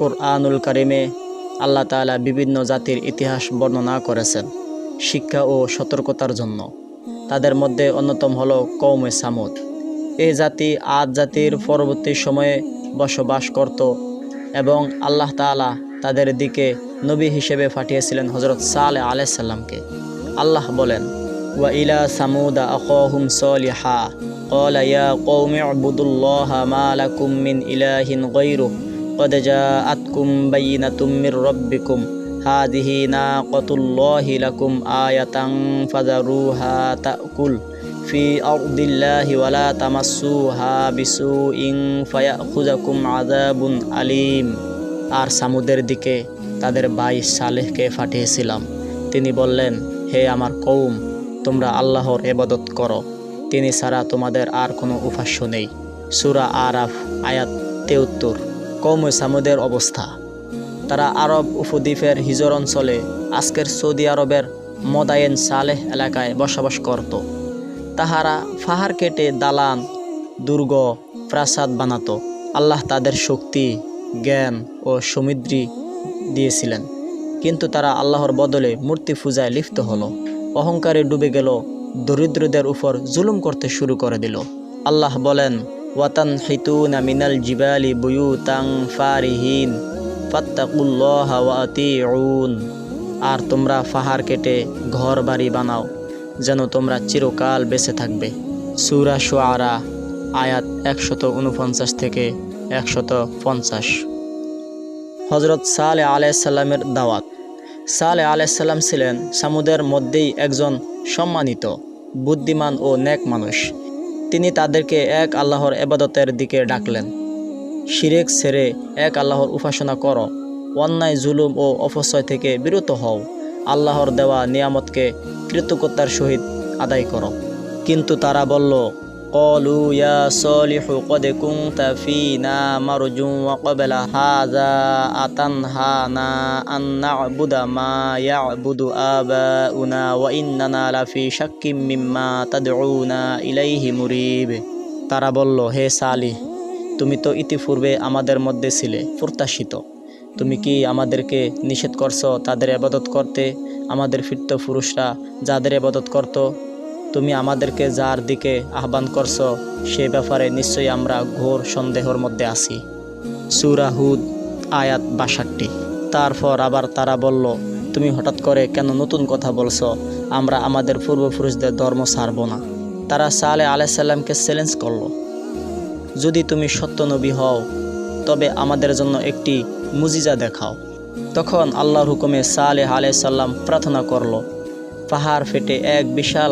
কোরআনুল কারিমে আল্লাহ তাআলা বিভিন্ন জাতির ইতিহাস বর্ণনা করেছেন শিক্ষা ও সতর্কতার জন্য তাদের মধ্যে অন্যতম হলো কৌমে সামুদ এই জাতি আদ জাতির পরবর্তী সময়ে বসবাস করত এবং আল্লাহ তাআলা তাদের দিকে নবী হিসেবে পাঠিয়েছিলেন হজরত সালে আলাইসাল্লামকে আল্লাহ বলেন ওয়া ইলা সামুদা আখাহুম সলিহা قال يا قوم اعبدوا الله ما لكم من إله غيره قد جاءتكم بينة من ربكم هذه ناقة الله لكم آية فذروها تأكل في أرض الله ولا تمسوها بسوء فيأخذكم عذاب أليم আর সামুদের দিকে তাদের ভাই সালেহকে পাঠিয়েছিলাম তিনি বললেন হে আমার কৌম তোমরা আল্লাহর এবাদত করো তিনি ছাড়া তোমাদের আর কোনো উপাস্য নেই সুরা আরাফ আয়াত তেউত্তর কৌম সামুদের অবস্থা তারা আরব উপদ্বীপের হিজর অঞ্চলে আজকের সৌদি আরবের মদায়েন সালেহ এলাকায় বসবাস করত তাহারা ফাহার কেটে দালান দুর্গ প্রাসাদ বানাতো। আল্লাহ তাদের শক্তি, জ্ঞান ও সমৃদ্ধি দিয়েছিলেন। কিন্তু তারা আল্লাহর বদলে মূর্তি পূজায় লিপ্ত হলো। অহংকারে ডুবে গেল দরিদ্রদের উপর জুলুম করতে শুরু করে দিল। আল্লাহ বলেন ওয়াতান হিতুনা মিনাল জিবালি বুয়ুতাং ফারিহিন ফাত্তাকুল্লাহ আর তোমরা পাহাড় কেটে ঘর বাড়ি বানাও, যেন তোমরা চিরকাল বেঁচে থাকবে। সুরা শুয়ারা আয়াত একশত উনপঞ্চাশ থেকে একশত পঞ্চাশ। হজরত সালে আলাইসাল্লামের দাওয়াত। সালে আলাইসাল্লাম ছিলেন সামুদের মধ্যেই একজন সম্মানিত, বুদ্ধিমান ও নেক মানুষ। তিনি তাদেরকে এক আল্লাহর এবাদতের দিকে ডাকলেন। শিরেক ছেড়ে এক আল্লাহর উপাসনা করো, অন্যায়, জুলুম ও অপচয় থেকে বিরত হও। আল্লাহর দেওয়া নিয়ামতকে কৃতজ্ঞতার সহিত আদায় করো। কিন্তু তারা বলল قالوا يا صالح قد كنت فينا مرجوا وقبل هذا أتنهانا أن نعبد ما يعبد آباؤنا وإننا لفي شك مما تدعونا إليه مريب তারা বলল হে সালি তুমি তো ইতিপূর্বে আমাদের মধ্যে ছিলে প্রত্যাশিত তুমি কি আমাদেরকে নিষেধ করছো তাদের আবাদত করতে আমাদের ফিরত পুরুষরা যাদের আবাদত করত তুমি আমাদেরকে যার দিকে আহ্বান করছ, সে ব্যাপারে নিশ্চয়ই আমরা ঘোর সন্দেহর মধ্যে আছি। সুরাহুদ আয়াত বাষট্টি। তারপর আবার তারা বলল, তুমি হঠাৎ করে কেন নতুন কথা বলছো? আমরা আমাদের পূর্বপুরুষদের ধর্ম ছাড়ব না। তারা সালে আলাইসাল্লামকে চ্যালেঞ্জ করল, যদি তুমি সত্য নবী হও, তবে আমাদের জন্য একটি মুজিজা দেখাও। তখন আল্লাহর হুকুমে সালেহ আলাইসাল্লাম প্রার্থনা করল, পাহাড় ফেটে এক বিশাল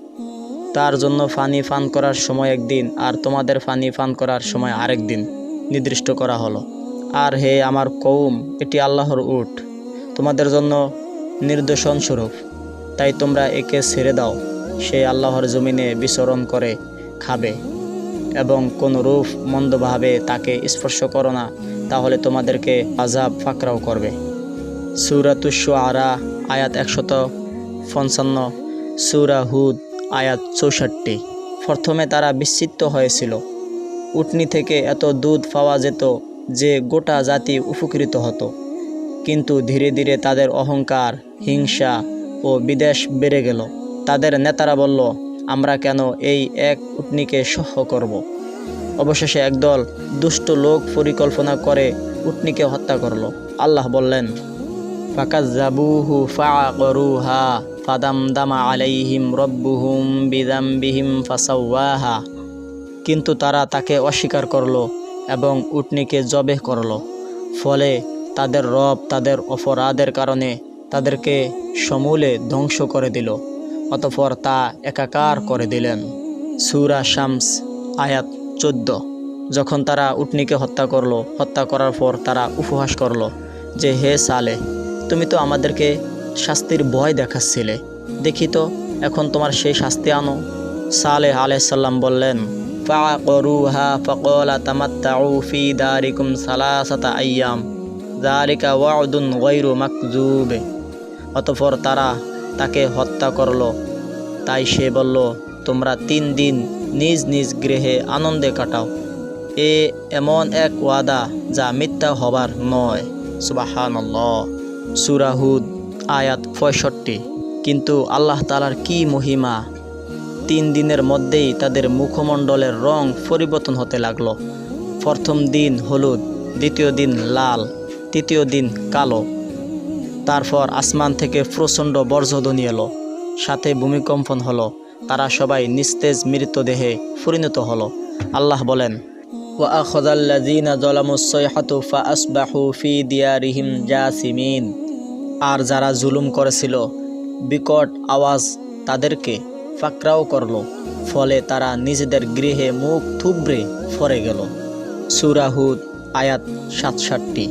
তার জন্য পানি পান করার সময় একদিন আর তোমাদের পানি পান করার সময় আরেক দিন নির্দিষ্ট করা হলো। আর হে আমার কৌম এটি আল্লাহর উট। তোমাদের জন্য নির্দেশন স্বরূপ। তাই তোমরা একে ছেড়ে দাও। সে আল্লাহর জমিনে বিচরণ করে, খাবে এবং কোন রূপ মন্দভাবে তাকে স্পর্শ করো না, তাহলে তোমাদেরকে আজাব ফাকরাও করবে। সুরাতুস্য আরা আয়াত একশত পঞ্চান্ন, সুরা হুদ। আয়াত চৌষট্টি। প্রথমে তারা বিস্মিত হয়েছিল। উটনি থেকে এত দুধ পাওয়া যেত যে গোটা জাতি উপকৃত হতো। কিন্তু ধীরে ধীরে তাদের অহংকার, হিংসা ও বিদেশ বেড়ে গেল। তাদের নেতারা বলল, আমরা কেন এই এক উটনিকে সহ করব। অবশেষে একদল দুষ্ট লোক পরিকল্পনা করে উটনিকে হত্যা করল। আল্লাহ বললেন, ফাকাজ্জাবুহু ফাআকরুহা। ফাদামদামা আলাইহিম রব্বুহুম বিদামবিহিম ফাসাওয়াহা। কিন্তু তারা তাকে অস্বীকার করল এবং উটনিকে জবেহ করল। ফলে তাদের রব তাদের অপরাধের কারণে তাদেরকে সমূলে ধ্বংস করে দিল, অতপর তা একাকার করে দিলেন। সুরা শামস, আয়াত চোদ্দ। যখন তারা উটনিকে হত্যা করল, হত্যা করার পর তারা উপহাস করল যে, হে সালে তুমি তো আমাদেরকে শাস্তির ভয় দেখাচ্ছিলে। দেখি তো, এখন তোমার সেই শাস্তি আনো। সালেহ আলাইসাল্লাম বললেন অতঃপর তারা তাকে হত্যা করল। তাই সে বলল, তোমরা তিন দিন নিজ নিজ গৃহে আনন্দে কাটাও। এ এমন এক ওয়াদা যা মিথ্যা হবার নয়। সুবাহানল্লাহ। সুরাহুদ আয়াত পঁয়ষট্টি। কিন্তু আল্লাহ তালার কি মহিমা? তিন দিনের মধ্যেই তাদের মুখমণ্ডলের রং পরিবর্তন হতে লাগল। প্রথম দিন হলুদ, দ্বিতীয় দিন লাল, তৃতীয় দিন কালো। তারপর আসমান থেকে প্রচণ্ড বর্জধ্বনি এলো। সাথে ভূমিকম্পন হলো। তারা সবাই নিস্তেজ মৃতদেহে পরিণত হলো। আল্লাহ বলেন, ওয়া আখদাল্লাজিনা জলামুসয়হাতু ফা আসবাহু ফি দিয়ারিহিম জাসিমিন। আর যারা জুলুম করেছিল, বিকট আওয়াজ তাদেরকে ফাকরাও করল, ফলে তারা নিজেদের গৃহে মুখ থুবড়ে ফরে গেল। সুরাহুদ আয়াত সাতষট্টি।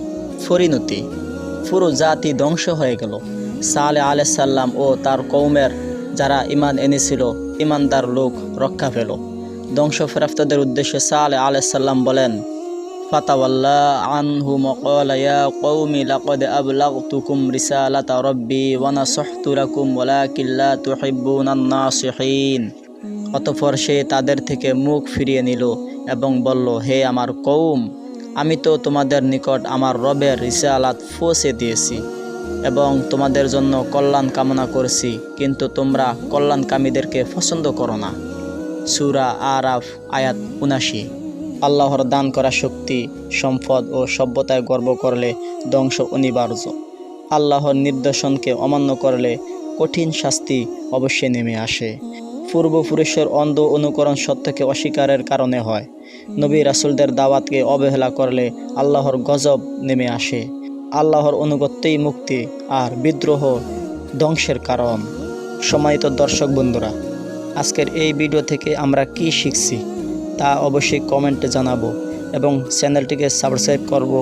পরিণতি, পুরো জাতি ধ্বংস হয়ে গেল। সালে আলাইসাল্লাম ও তার কৌমের যারা ইমান এনেছিল ইমানদার লোক রক্ষা পেল। ধ্বংসপ্রাপ্তদের উদ্দেশ্যে সালে আলাইসাল্লাম বলেন ফাতাওয়াল্লা আনহু মকল ইয়া কৌমি লাকদ আবলাগতুকুম রিসালাতা রব্বি ওয়া নাসাহতু লাকুম ওয়ালাকিল্লা তুহিব্বুনান নাসিহিন অতঃপর সে তাদের থেকে মুখ ফিরিয়ে নিল এবং বলল, হে আমার কৌম আমি তো তোমাদের নিকট আমার রবের রিসালাত পৌঁছে দিয়েছি এবং তোমাদের জন্য কল্যাণ কামনা করছি, কিন্তু তোমরা কল্যাণকামীদেরকে পছন্দ করো না। সুরা আরাফ, আয়াত উনাশি। আল্লাহর দান করা শক্তি, সম্পদ ও সভ্যতায় গর্ব করলে ধ্বংস অনিবার্য। আল্লাহর নির্দেশনকে অমান্য করলে কঠিন শাস্তি অবশ্যই নেমে আসে। পূর্বপুরুষের অন্ধ অনুকরণ সত্যকে অস্বীকারের কারণে হয়। নবী রাসুলদের দাওয়াতকে অবহেলা করলে আল্লাহর গজব নেমে আসে। আল্লাহর অনুগত্যেই মুক্তি আর বিদ্রোহ ধ্বংসের কারণ। সম্মানিত দর্শক বন্ধুরা, আজকের এই ভিডিও থেকে আমরা কি শিখছি? তা অবশ্যই কমেন্টে জানাব এবং চ্যানেলটিকে সাবস্ক্রাইব করব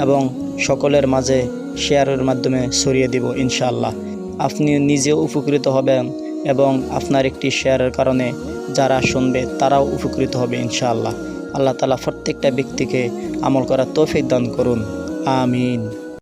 এবং সকলের মাঝে শেয়ারের মাধ্যমে ছড়িয়ে দিব, ইনশাআল্লাহ। আপনি নিজেও উপকৃত হবেন এবং আপনার একটি শেয়ারের কারণে যারা শুনবে, তারাও উপকৃত হবে, ইনশাআল্লাহ। আল্লাহ তালা প্রত্যেকটা ব্যক্তিকে আমল করার তৌফিক দান করুন। আমিন।